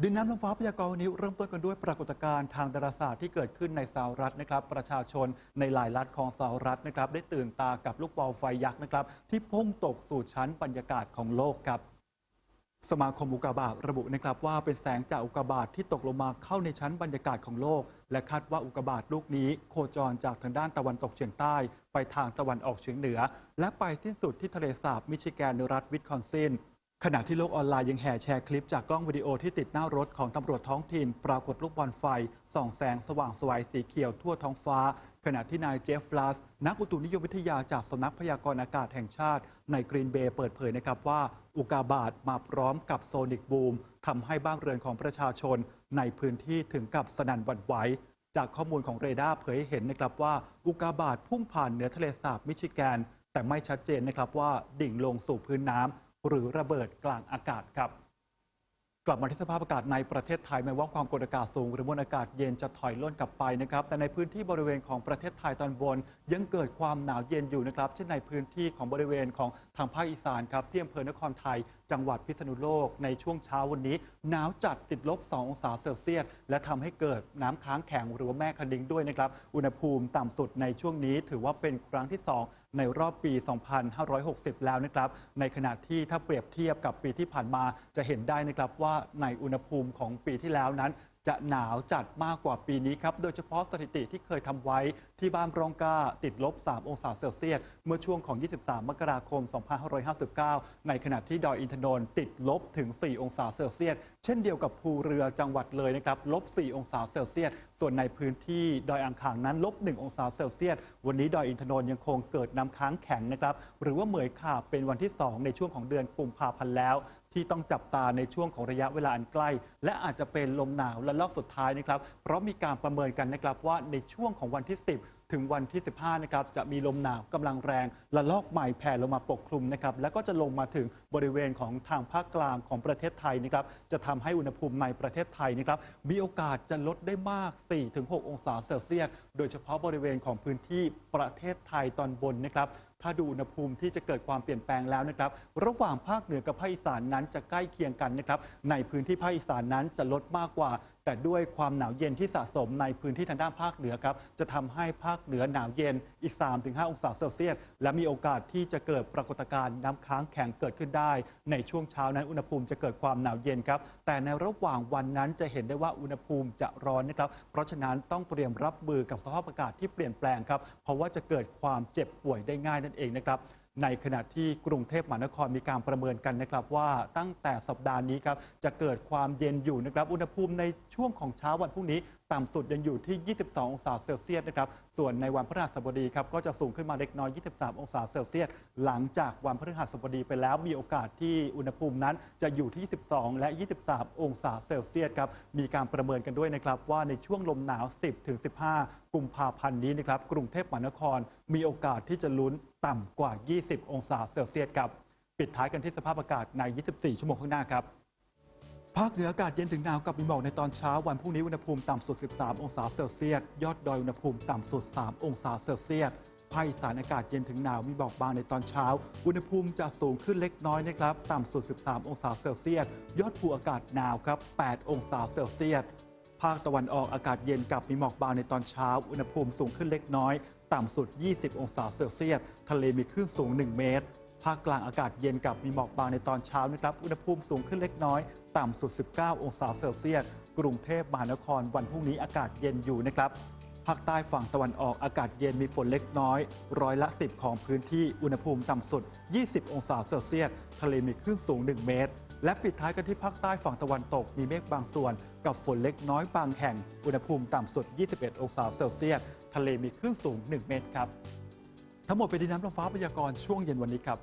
ดินน้ำลมฟ้าพยากรณ์วันนี้เริ่มต้นกันด้วยปรากฏการณ์ทางดาราศาสตร์ที่เกิดขึ้นในสหรัฐนะครับ ประชาชนในหลายรัฐของสหรัฐนะครับ ได้ตื่นตากับลูกบอลไฟยักษ์นะครับ ที่พุ่งตกสู่ชั้นบรรยากาศของโลกครับ สมาคมอุกกาบาตระบุนะครับว่าเป็นแสงจากอุกกาบาตที่ตกลงมาเข้าในชั้นบรรยากาศของโลก และคาดว่าอุกกาบาตลูกนี้ โคจรจากทางด้านตะวันตกเฉียงใต้ ไปทางตะวันออกเฉียงเหนือ และไปสิ้นสุดที่ทะเลสาบมิชิแกนในรัฐวิสคอนซิน ขณะที่โลกออนไลน์ยังแห่แชร์คลิปจากกล้องวิดีโอที่ติดหน้ารถของตำรวจท้องถิ่น ปรากฏลูกบอลไฟ ส่องแสงสว่างสวยสีเขียวทั่วท้องฟ้า ขณะที่นายเจฟฟลัสนักอุตุนิยมวิทยาจากสำนักพยากรณ์อากาศแห่งชาติ ในกรีนเบย์เปิดเผยนะครับว่า อุกาบาตมาพร้อมกับโซนิกบูมทำให้บ้านเรือนของประชาชน ในพื้นที่ถึงกับสนั่นหวั่นไหวจากข้อมูลของเรดาร์เผยให้เห็นนะครับว่าอุกาบาตพุ่งผ่านเหนือทะเลสาบมิชิแกนแต่ไม่ชัดเจนนะครับว่าดิ่งลงสู่พื้นน้ำ หรือระเบิดกลางอากาศครับ กลับมาที่สภาพอากาศในประเทศไทยแม้ว่าความกดอากาศสูง หรือมวลอากาศเย็นจะถอยล่นกลับไปนะครับ แต่ในพื้นที่บริเวณของประเทศไทยตอนบน ยังเกิดความหนาวเย็นอยู่นะครับ เช่นในพื้นที่ของบริเวณของทางภาคอีสานครับที่อำเภอนครไทย จังหวัดพิษณุโลกในช่วงเช้าวันนี้หนาวจัดติดลบ 2 องศาเซลเซียสและทำให้เกิดน้ำค้างแข็งหรือว่าแม่คะนิ้งด้วยนะครับอุณหภูมิต่ำสุดในช่วงนี้ถือว่าเป็นครั้งที่ 2 ในรอบปี 2560 แล้วนะครับ ในขณะที่ถ้าเปรียบเทียบกับปีที่ผ่านมาจะเห็นได้นะครับว่าในอุณหภูมิของปีที่แล้วนั้น จะหนาวจัดมากกว่าปีนี้ครับ โดยเฉพาะสถิติที่เคยทำไว้ที่บ้านรองกาติดลบ 3 องศาเซลเซียส เมื่อช่วงของ 23 มกราคม 2559 ในขณะที่ดอยอินทนนท์ติดลบถึง 4 องศาเซลเซียส เช่นเดียวกับภูเรือจังหวัดเลยนะครับ ลบ 4 องศาเซลเซียส ส่วนในพื้นที่ดอยอ่างขางนั้น ลบ 1 องศาเซลเซียส วันนี้ดอยอินทนนท์ยังคงเกิดน้ำค้างแข็งนะครับ หรือว่าเหมยขาบเป็นวันที่ 2 ในช่วงของเดือนกุมภาพันธ์แล้ว ที่ต้องจับตาในช่วงของระยะเวลาอันใกล้ และอาจจะเป็นลมหนาวและลอกสุดท้ายนะครับ เพราะมีการประเมินกันนะครับว่าในช่วงของวันที่ 10 ถึงวันที่ 15 นะครับ จะมีลมหนาวกำลังแรงและลอกใหม่แผ่ลงมาปกคลุมนะครับ แล้วก็จะลงมาถึงบริเวณของทางภาคกลางของประเทศไทยนะครับ จะทำให้อุณหภูมิในประเทศไทยนะครับ มีโอกาสจะลดได้มาก 4-6 องศาเซลเซียส โดยเฉพาะบริเวณของพื้นที่ประเทศไทยตอนบนนะครับ ถ้าดูอุณหภูมิที่จะเกิดความเปลี่ยนแปลงแล้วนะครับ ระหว่างภาคเหนือกับภาคอีสานนั้นจะใกล้เคียงกันนะครับ ในพื้นที่ภาคอีสานนั้นจะลดมากกว่าแต่ด้วยความหนาวเย็นที่สะสมในพื้นที่ทางด้านภาคเหนือครับจะทำให้ภาคเหนือหนาวเย็นอีก 3-5 องศาเซลเซียส และมีโอกาสที่จะเกิดปรากฏการณ์น้ำค้างแข็งเกิดขึ้นได้ ในช่วงเช้านั้นอุณหภูมิจะเกิดความหนาวเย็นครับแต่ในระหว่างวันนั้นจะเห็นได้ว่าอุณหภูมิจะร้อนนะครับเพราะฉะนั้นต้องเตรียมรับมือกับสภาพอากาศที่เปลี่ยนแปลงครับเพราะว่าจะเกิดความเจ็บป่วยได้ง่ายนั่นเองนะครับ ในขณะที่กรุงเทพมหานครมีการประเมินกันนะครับว่าตั้งแต่สัปดาห์นี้ครับจะเกิดความเย็นอยู่นะครับอุณหภูมิในช่วงของเช้าวันพรุ่งนี้ต่ำสุดยังอยู่ที่ 22 องศาเซลเซียสนะครับส่วนในวันพฤหัสบดีครับก็จะสูงขึ้นมาเล็กน้อย 23 องศาเซลเซียสหลังจากวันพฤหัสบดีไปแล้วมีโอกาสที่อุณหภูมินั้นจะอยู่ที่ 22 และ 23 องศาเซลเซียสครับมีการประเมินกันด้วยนะครับว่าในช่วงลมหนาว 10ถึง15 กุมภาพันธ์นี้นะครับกรุงเทพมหานครมีโอกาสที่จะลุ้น ต่ำกว่า 20 องศาเซลเซียสครับ ปิดท้ายกันที่สภาพอากาศใน 24 ชั่วโมงข้างหน้าครับภาคเหนืออากาศเย็นถึงหนาวกับมีหมอกในตอนเช้าวันพรุ่งนี้อุณหภูมิต่ำสุด 13 องศาเซลเซียส ยอดดอยอุณหภูมิต่ำสุด 3 องศาเซลเซียสภาคอีสานอากาศเย็นถึงหนาวมีหมอกบางในตอนเช้า อุณหภูมิจะสูงขึ้นเล็กน้อยนะครับ ต่ำสุด 13 องศาเซลเซียส ยอดภูอากาศหนาวครับ 8 องศาเซลเซียส ภาคตะวันออกอากาศเย็นกับมีหมอกบางในตอนเช้า อุณหภูมิสูงขึ้นเล็กน้อย ต่ำสุด 20 องศาเซลเซียส ทะเลมีคลื่นสูง 1 เมตร ภาคกลางอากาศเย็นกับมีหมอกบางในตอนเช้านะครับ อุณหภูมิสูงขึ้นเล็กน้อย ต่ำสุด 19 องศาเซลเซียส กรุงเทพมหานครวันพรุ่งนี้อากาศเย็นอยู่นะครับ ภาคใต้ฝั่งตะวันออกอากาศเย็นมีฝนเล็กน้อย ร้อยละ 10 ของพื้นที่ อุณหภูมิต่ำสุด 20 องศาเซลเซียส ทะเลมีคลื่นสูง 1 เมตรและปิดท้ายกันที่ภาคใต้ฝั่งตะวันตกมีเมฆบางส่วน กับฝนเล็กน้อยบางแห่ง อุณหภูมิต่ำสุด 21 องศาเซลเซียส ทะเลมีคลื่นสูง 1 เมตรครับ ทั้งหมดเป็นดินน้ำลมฟ้าพยากรณ์ช่วงเย็นวันนี้ครับ